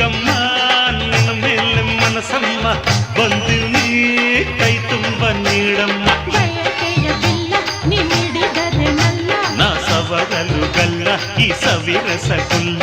ಗಮ್ಮ ನಿನ್ನ ಮೇಲೆ ಮನಸಮ್ಮ ಬಂದು ನೀ ಕೈ ತುಂಬ ನೀಡಮ್ಮ ನಾ ಸವರಲು ಗಲ್ಲ ಈ ಸವಿರಸ ಕುಲ್ಲ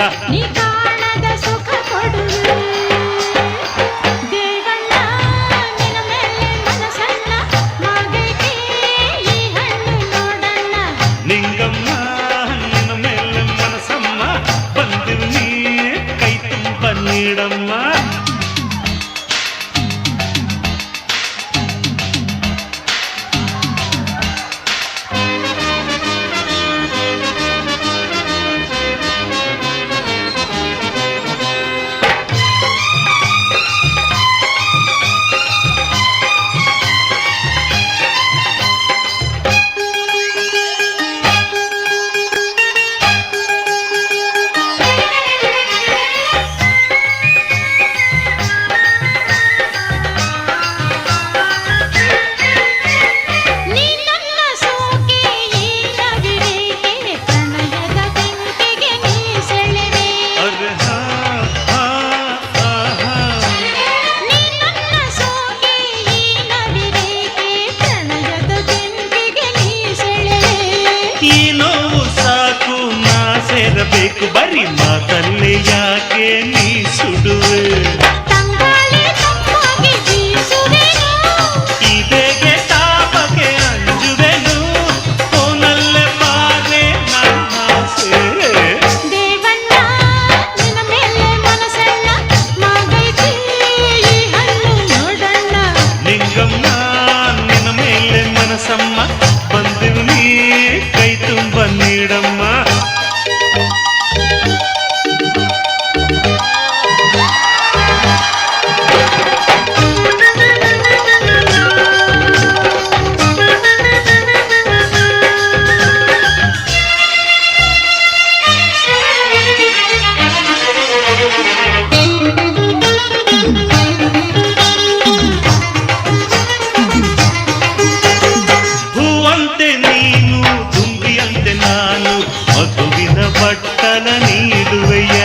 ದಾನ ನೀಡುವೆಯ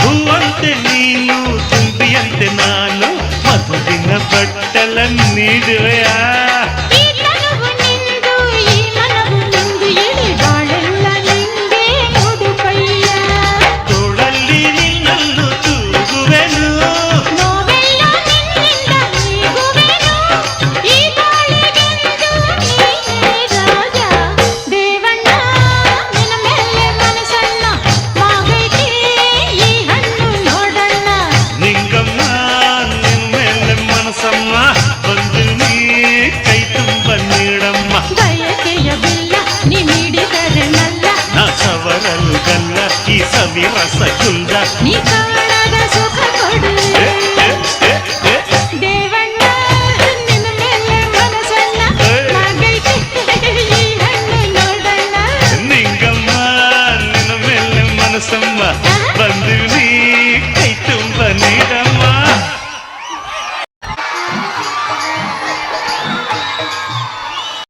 ಹೂವಂತೆ ನೀನು ತುಂಬಿಯಂತೆ ನಾನು ಮಧುವಿನ ಬಟ್ಟಲ ನೀಡುವೆಯಾ నసవరలు గల్ల ఈ సవి రస కుంద ನಿಂಗಮ್ಮ ನಿನ್ನ ಮೇಲೆ ಮನಸ್ಸಮ್ಮ ಬಂದು ನೀ ಕೈ ತುಂಬ ನೀಡಮ್ಮ